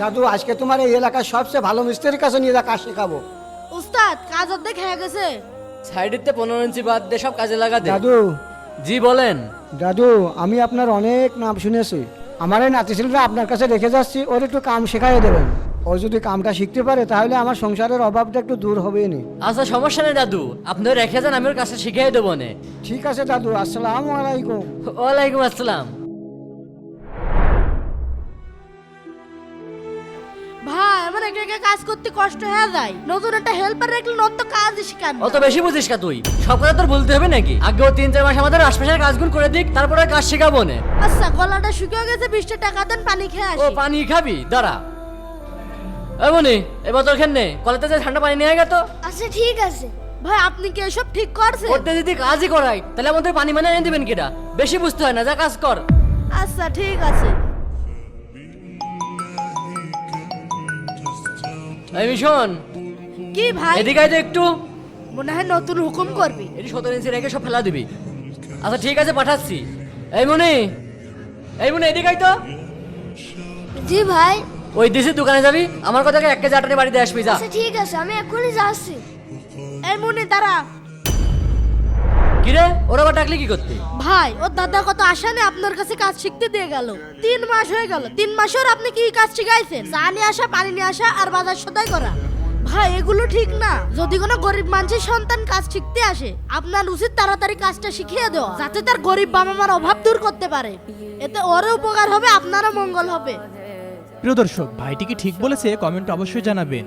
দাদু আজকে তোমার এই এলাকার সবচেয়ে ভালো মিস্ত্রির কাছে নিয়ে যা কাজ শেখাবো। উস্তাদ কাজ অর্ধেক হয়ে গেছে। সাইডেতে পনেরো ইঞ্চি বাদ দিয়ে সব কাজে লাগা দে। দাদু। জি বলেন। দাদু আমি আপনার অনেক নাম শুনেছি। আমার এই নাতি ছেলেটা আপনার কাছে রেখে যাচ্ছি ওর একটু কাম শেখাই দেবেন। ও যদি কামটা শিখতে পারে তাহলে আমার সংসারের অভাবটা একটু দূর হবে নি। আচ্ছা সমস্যা নেই দাদু। আপনি রেখে যান আমি ওর কাছে শিখিয়ে দেবো নে। ঠিক আছে দাদু আসসালামু আলাইকুম। ওয়ালাইকুম আসসালাম। একা একা কাজ করতে কষ্ট হয়ে যায়। নতুন একটা হেল্পার রাখলে নতুন কাজ শিখান অত বেশি বুঝিস কা তুই? সব কথা তোর বলতে হবে নাকি? আগে ও তিন চার মাস আমাদের আশপাশের কাজগুলো করে দিক তারপরে কাজ শেখাবো নে। আচ্ছা গলাটা শুকিয়ে গেছে বিশটা টাকা দেন পানি খেয়ে ও পানি খাবি? দাঁড়া। এমনি এবার তোর খেয়ে কলেতে যে ঠান্ডা পানি নিয়ে গেতো আচ্ছা ঠিক আছে। ভাই আপনি কি এসব ঠিক করছেন? করতে যদি কাজই করাই তাহলে আমাদের পানি মানে এনে দিবেন কিটা বেশি বুঝতে হয় না যা কাজ কর। আচ্ছা ঠিক আছে। এই মিশন। কি ভাই? এদিকে আয় তো একটু। মনে হয় নতুন হুকুম করবি। এটি সতেরো ইঞ্চি রেখে সব ফেলা দিবি। আচ্ছা ঠিক আছে পাঠাচ্ছি। এই মনি এই মনি এদিকে আয় তো। জি ভাই। ওই দেশের দোকানে যাবি। আমার কথাকে এক কেজি আটানি বাড়িতে আসবি যা। আচ্ছা ঠিক আছে আমি এক্ষুনি যাচ্ছি। এই মনে দাঁড়া। কিরে? ওরা আবার ডাকলি কি করতে? ভাই ওর দাদা কত আশা নেই আপনার কাছে কাজ শিখতে দিয়ে গেল। তিন মাস হয়ে গেল। তিন মাসের আপনি কি কাজ শিখাইছেন? চা নিয়ে আসা পানি নিয়ে আসা আর বাজার সদাই করা। ভাই এগুলো ঠিক না। যদি কোনো গরিব মানুষের সন্তান কাজ শিখতে আসে আপনার উচিত তাড়াতাড়ি কাজটা শিখিয়ে দেওয়া যাতে তার গরিব বাবা মার অভাব দূর করতে পারে। এতে ওরও উপকার হবে আপনারও মঙ্গল হবে। প্রিয় দর্শক ভাইটি কি ঠিক বলেছে? কমেন্ট অবশ্যই জানাবেন।